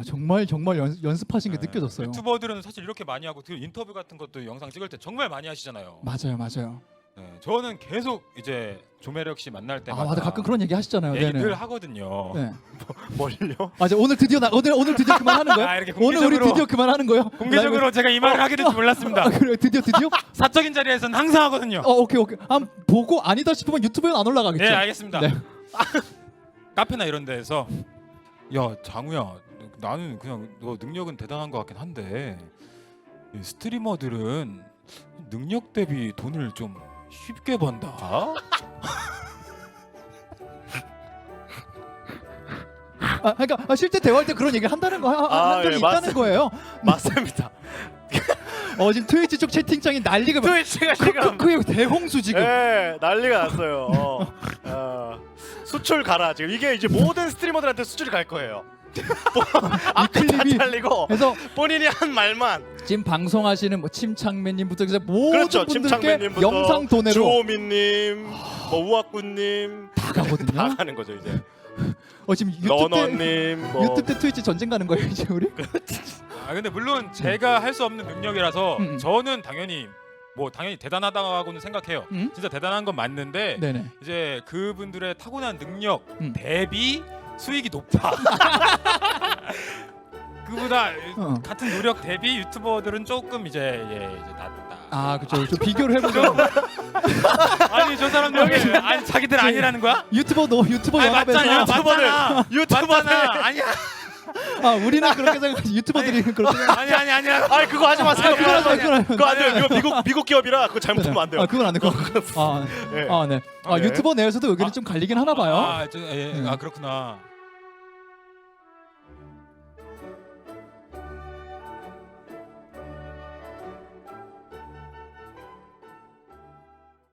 아, 정말 정말 연, 연습하신 게 네. 느껴졌어요. 유튜버들은 사실 이렇게 많이 하고 그 인터뷰 같은 것도 영상 찍을 때 정말 많이 하시잖아요. 맞아요, 맞아요. 네, 저는 계속 이제 조매력 씨 만날 때마다 아, 맞아 가끔 그런 얘기 하시잖아요. 얘기 네네. 늘 하거든요. 네. 뭘요? 아, 이제 오늘 드디어 나, 오늘 오늘 드디어 그만하는 거예요? 아, 이렇게 오늘 우리 공개적으로- 드디어 그만하는 거예요? 공개적으로 제가 이 말을 하게 될지 몰랐습니다. 아, 그래 드디어 드디어? 사적인 자리에서는 항상 하거든요. 어, 오케이 오케이. 한 보고 아니다 싶으면 유튜브에 안 올라가겠죠. 네, 알겠습니다. 네. 카페나 이런 데에서 야 장우야 나는 그냥 너 능력은 대단한 것 같긴 한데 이 스트리머들은 능력 대비 돈을 좀 쉽게 번다. 아, 그러니까 아, 실제 대화할 때 그런 얘기를 한다는 거 하, 아, 한 적이 예, 있다는 맞습니다. 거예요. 맞습니다. 어 지금 트위치 쪽 채팅창이 난리가 트위치가 크, 지금 크, 크, 대홍수 지금. 예, 난리가 났어요. 어, 어, 수출 가라 지금 이게 이제 모든 스트리머들한테 수출이 갈 거예요. 이 클립이 잘리고 그래서 본인이 한 말만 지금 방송하시는 뭐 침착맨님부터 해서 모든 그렇죠. 분들께 침착맨님부터 영상 도내로 주호민님, 뭐 우악군님 다 가거든요. 다 가는 거죠 이제. 어 지금 유튜브 때 러너님, 뭐 유튜브 때 트위치 전쟁 가는 거예요 이제 우리? 아 근데 물론 제가 할 수 없는 능력이라서 음, 음. 저는 당연히 뭐 당연히 대단하다고는 생각해요. 음? 진짜 대단한 건 맞는데 네네. 이제 그분들의 타고난 능력 음. 대비 수익이 높다. 그보다 어. 같은 노력 대비 유튜버들은 조금 이제 예 이제 낫다. 아 그렇죠. 좀 비교를 해보죠. 아니 저 사람들 아니 자기들 아니라는 거야? 유튜버 노 유튜버 아니 연합에서. 유튜버들, 맞잖아. 유튜버들. 맞잖아. 아니야. 아 우리는 그렇게 생각하지 유튜버들이 그렇게 생각. 아니 아니 아니야. 아 그거 하지 마세요. 아, 그거 하지 마세요. 그거 안 돼요. 이거 미국 미국 기업이라 그거 잘못하면 안 돼요. 아 그건 안 돼. 그건. 아, 예. 아 네. 아 아, 네. 유튜버 내에서도 의견이 아. 좀 갈리긴 하나 봐요. 아, 저, 예, 네. 아 그렇구나.